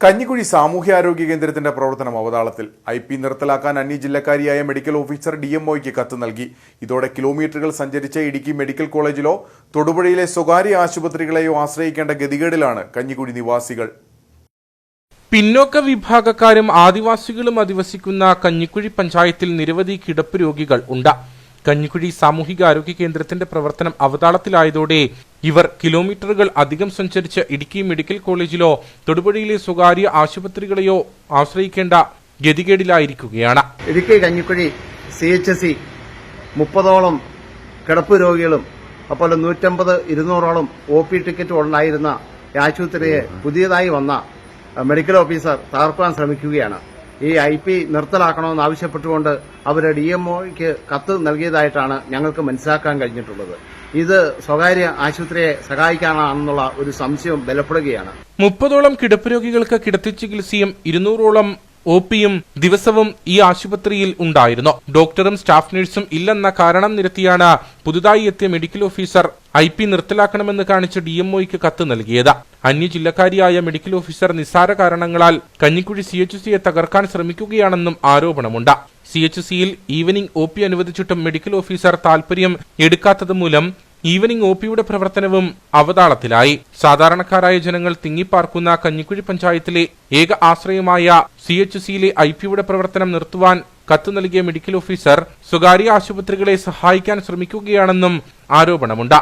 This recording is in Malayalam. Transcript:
കഞ്ഞിക്കുഴി സാമൂഹ്യാരോഗ്യ കേന്ദ്രത്തിന്റെ പ്രവർത്തനം അവതാളത്തിൽ ഐ പി നിർത്തലാക്കാൻ അന്യ ജില്ലക്കാരിയായ മെഡിക്കൽ ഓഫീസർ ഡി എം ഒയ്ക്ക് കത്ത് നൽകി. ഇതോടെ കിലോമീറ്ററുകൾ സഞ്ചരിച്ച ഇടുക്കി മെഡിക്കൽ കോളേജിലോ തൊടുപുഴയിലെ സ്വകാര്യ ആശുപത്രികളെയോ ആശ്രയിക്കേണ്ട ഗതികേടിലാണ് കഞ്ഞിക്കുഴി നിവാസികൾ. പിന്നോക്ക വിഭാഗക്കാരും ആദിവാസികളും അധിവസിക്കുന്ന കഞ്ഞിക്കുഴി പഞ്ചായത്തിൽ നിരവധി കിടപ്പ് രോഗികൾ ഉണ്ട്. കഞ്ഞിക്കുഴി സാമൂഹിക ആരോഗ്യ കേന്ദ്രത്തിന്റെ പ്രവർത്തനം അവതാളത്തിലായതോടെ ഇവർ കിലോമീറ്ററുകൾ അധികം സഞ്ചരിച്ച് ഇടുക്കി മെഡിക്കൽ കോളേജിലോ തൊടുപുഴയിലെ സ്വകാര്യ ആശുപത്രികളെയോ ആശ്രയിക്കേണ്ട ഗതികേടിലായിരിക്കുകയാണ്. Idukki Kanjikuzhi C H C മുപ്പതോളം കിടപ്പ് രോഗികളും അതുപോലെ നൂറ്റമ്പത് ഇരുന്നൂറോളം ഒ പി ടിക്കറ്റ് ഉണ്ടായിരുന്ന ആശുപത്രിയെ പുതിയതായി വന്ന മെഡിക്കൽ ഓഫീസർ തകർക്കാൻ ശ്രമിക്കുകയാണ്. ഈ ഐ പി നിർത്തലാക്കണമെന്ന് ആവശ്യപ്പെട്ടുകൊണ്ട് അവർ ഡി എം ഒക്ക് കത്ത് നൽകിയതായിട്ടാണ് ഞങ്ങൾക്ക് മനസ്സിലാക്കാൻ കഴിഞ്ഞിട്ടുള്ളത്. ഇത് സ്വകാര്യ ആശുപത്രിയെ സഹായിക്കാനാണെന്നുള്ള ഒരു സംശയം ബലപ്പെടുകയാണ്. മുപ്പതോളം കിടപ്പ് രോഗികൾക്ക് കിടത്തി ചികിത്സയും ഇരുന്നൂറോളം ഒ പിയും ദിവസവും ഈ ആശുപത്രിയിൽ ഉണ്ടായിരുന്നു. ഡോക്ടറും സ്റ്റാഫ് നഴ്സും ഇല്ലെന്ന കാരണം നിരത്തിയാണ് പുതുതായി എത്തിയ മെഡിക്കൽ ഓഫീസർ ഐ പി നിർത്തലാക്കണമെന്ന് കാണിച്ച് ഡി എം ഒയ്ക്ക് കത്ത് നൽകിയത്. അന്യ ജില്ലക്കാരിയായ മെഡിക്കൽ ഓഫീസർ നിസ്സാര കാരണങ്ങളാൽ കഞ്ഞിക്കുഴി സി എച്ച് സിയെ തകർക്കാൻ ശ്രമിക്കുകയാണെന്നും ആരോപണമുണ്ട്. സി എച്ച് സിയിൽ ഈവനിംഗ് ഒ പി അനുവദിച്ചിട്ടും മെഡിക്കൽ ഓഫീസർ താൽപര്യം എടുക്കാത്തത് മൂലം ഈവനിംഗ് ഒ പിയുടെ പ്രവർത്തനവും അവതാളത്തിലായി. സാധാരണക്കാരായ ജനങ്ങൾ തിങ്ങിപ്പാർക്കുന്ന കഞ്ഞിക്കുഴി പഞ്ചായത്തിലെ ഏക ആശ്രയമായ സി എച്ച് സിയിലെ ഐ പിയുടെ പ്രവർത്തനം നിർത്തുവാൻ കത്ത് നൽകിയ മെഡിക്കൽ ഓഫീസർ സ്വകാര്യ ആശുപത്രികളെ സഹായിക്കാൻ ശ്രമിക്കുകയാണെന്നും ആരോപണമുണ്ട്.